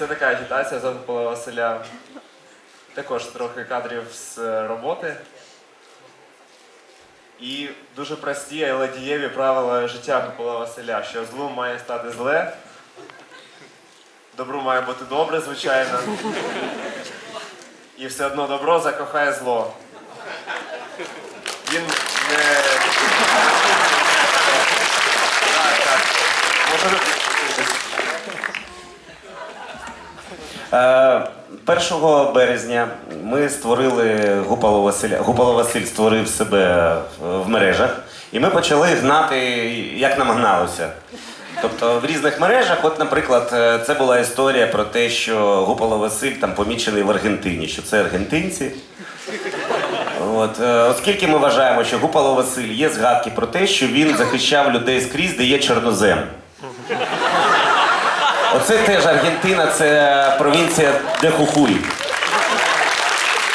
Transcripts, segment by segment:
Це така агітація за Василя. Також трохи кадрів з е, роботи. І дуже прості, але дієві правила життя Гупола Василя, що злу має стати зле, добру має бути добре, звичайно. І все одно добро закохає зло. Він не. Так, так. Може, Е, 1 березня ми створили Гупало Василя. Гупало Василь створив себе в мережах, і ми почали гнати, як нам гналося. Тобто в різних мережах, от, наприклад, е, це була історія про те, що Гупало Василь там помічений в Аргентині, що це аргентинці. От, е, оскільки ми вважаємо, що Гупало Василь є згадки про те, що він захищав людей скрізь, де є чорнозем. Оце теж Аргентина, це провінція де.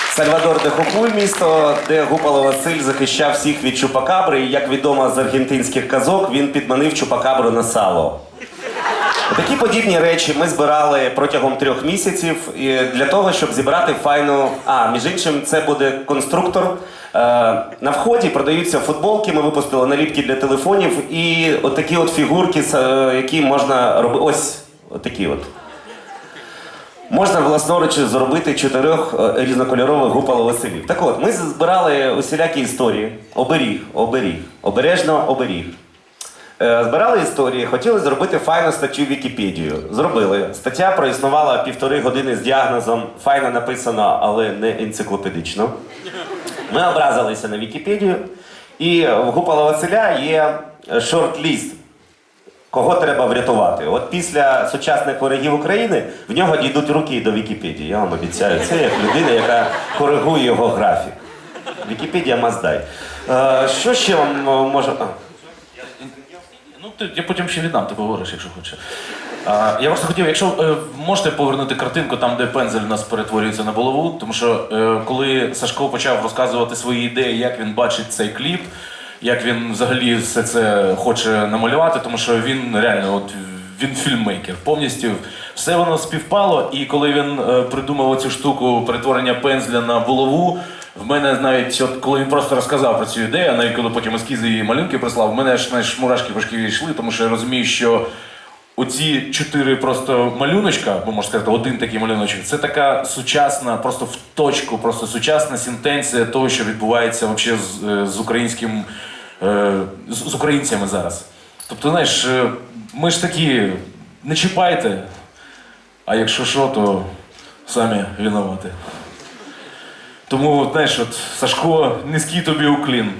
Сальвадор де Хухуй, місто, де Гупало Василь захищав всіх від Чупакабри. І як відомо з аргентинських казок, він підманив Чупакабру на сало. Такі подібні речі ми збирали протягом трьох місяців для того, щоб зібрати файну. А, між іншим, це буде конструктор. Е, на вході продаються футболки. Ми випустили наліпки для телефонів і отакі от фігурки, е, які можна робити. Ось отакі от. Можна власноруч зробити чотирьох е, різнокольорових гупало Василів. Так от, ми збирали усілякі історії. Оберіг, оберіг, обережно оберіг. Е, Збирали історії, хотіли зробити файну статтю в Вікіпедію. Зробили. Стаття проіснувала півтори години з діагнозом. Файно написано, але не енциклопедично. Ми образилися на Вікіпедію, і в Гупала Василя є шорт-ліст. Кого треба врятувати? От після сучасних ворогів України в нього дійдуть руки до Вікіпедії. Я вам обіцяю. Це як людина, яка коригує його графік. Вікіпедія маздай. Е, що ще вам е, може. Ну, ти, я потім ще віддам, ти поговориш, якщо хочеш. Я просто хотів, якщо е, можете повернути картинку там, де пензель у нас перетворюється на булаву, тому що е, коли Сашко почав розказувати свої ідеї, як він бачить цей кліп, як він взагалі все це хоче намалювати, тому що він реально от, він фільммейкер, повністю все воно співпало. І коли він е, придумав цю штуку перетворення пензля на булаву, в мене навіть, от коли він просто розказав про цю ідею, навіть коли потім ескізи і малюнки прислав, в мене аж знаєш, мурашки важкі йшли, тому що я розумію, що оці чотири просто малюночка, бо можна сказати, один такий малюночок, це така сучасна, просто в точку, просто сучасна сентенція того, що відбувається вообще з, е, з українським з, з українцями зараз. Тобто, знаєш, е, ми ж такі, не чіпайте, а якщо що, то самі винувати. Тому, знаєш, от Сашко, низький тобі уклін.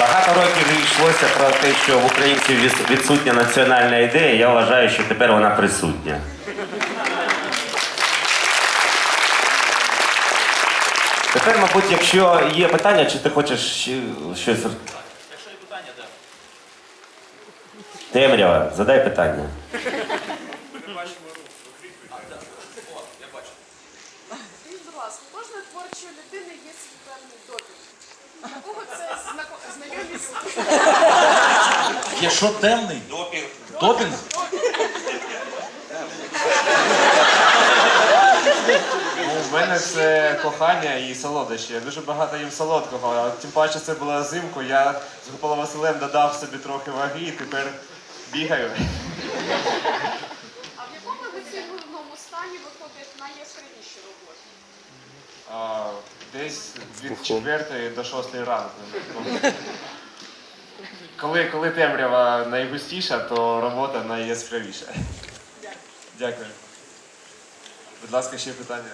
Багато років йшлося про те, що в українців відсутня національна ідея. Я вважаю, що тепер вона присутня. Тепер, мабуть, якщо є питання, чи ти хочеш щось. Якщо є питання, так. Темрява, задай питання. Скажіть, будь ласка, у кожної творчої людини є свій певний допінг. У це знако- знайомість? Є що темний? Допінг. Допінг? В мене це кохання і солодощі. Я дуже багато їм солодкого. А тим паче це була взимку. Я з Гуполом Василем додав собі трохи ваги і тепер бігаю. А в якому емоційному стані виходять найяскравіші роботи? А, десь від 4 до 6 ранку. Коли, коли темрява найгустіша, то робота найяскравіша. Дякую. Будь ласка, ще питання.